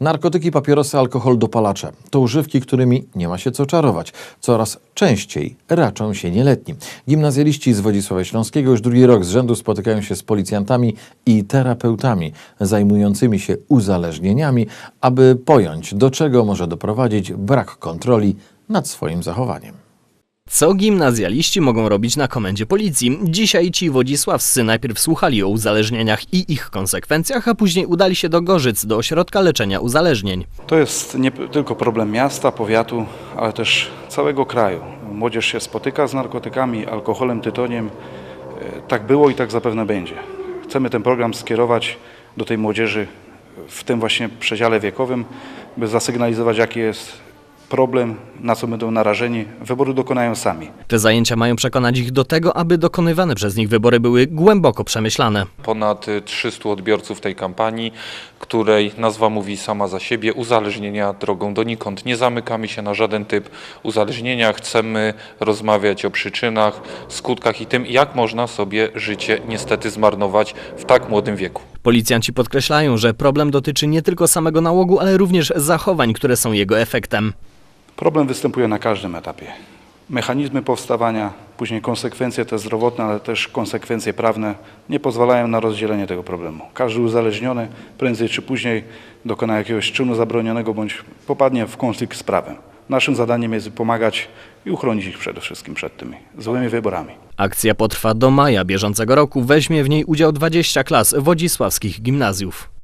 Narkotyki, papierosy, alkohol, dopalacze to używki, którymi nie ma się co czarować. Coraz częściej raczą się nieletni. Gimnazjaliści z Wodzisława Śląskiego już drugi rok z rzędu spotykają się z policjantami i terapeutami zajmującymi się uzależnieniami, aby pojąć, do czego może doprowadzić brak kontroli nad swoim zachowaniem. Co gimnazjaliści mogą robić na komendzie policji? Dzisiaj ci wodzisławscy najpierw słuchali o uzależnieniach i ich konsekwencjach, a później udali się do Gorzyc, do ośrodka leczenia uzależnień. To jest nie tylko problem miasta, powiatu, ale też całego kraju. Młodzież się spotyka z narkotykami, alkoholem, tytoniem. E, Tak było i tak zapewne będzie. Chcemy ten program skierować do tej młodzieży w tym właśnie przedziale wiekowym, by zasygnalizować, jaki jest problem, na co będą narażeni. Wyboru dokonają sami. Te zajęcia mają przekonać ich do tego, aby dokonywane przez nich wybory były głęboko przemyślane. ponad y, 300 odbiorców tej kampanii, której nazwa mówi sama za siebie uzależnienia drogą donikąd. Nie zamykamy się na żaden typ uzależnienia, chcemy rozmawiać o przyczynach, skutkach i tym, jak można sobie życie niestety zmarnować w tak młodym wieku. Policjanci podkreślają, że problem dotyczy nie tylko samego nałogu, ale również zachowań, które są jego efektem. Problem występuje na każdym etapie. Mechanizmy powstawania, później konsekwencje te zdrowotne, ale też konsekwencje prawne nie pozwalają na rozdzielenie tego problemu. Każdy uzależniony prędzej czy później dokona jakiegoś czynu zabronionego bądź popadnie w konflikt z prawem. Naszym zadaniem jest pomagać i uchronić ich przede wszystkim przed tymi złymi wyborami. Akcja potrwa do maja bieżącego roku. Weźmie w niej udział 20 klas wodzisławskich gimnazjów.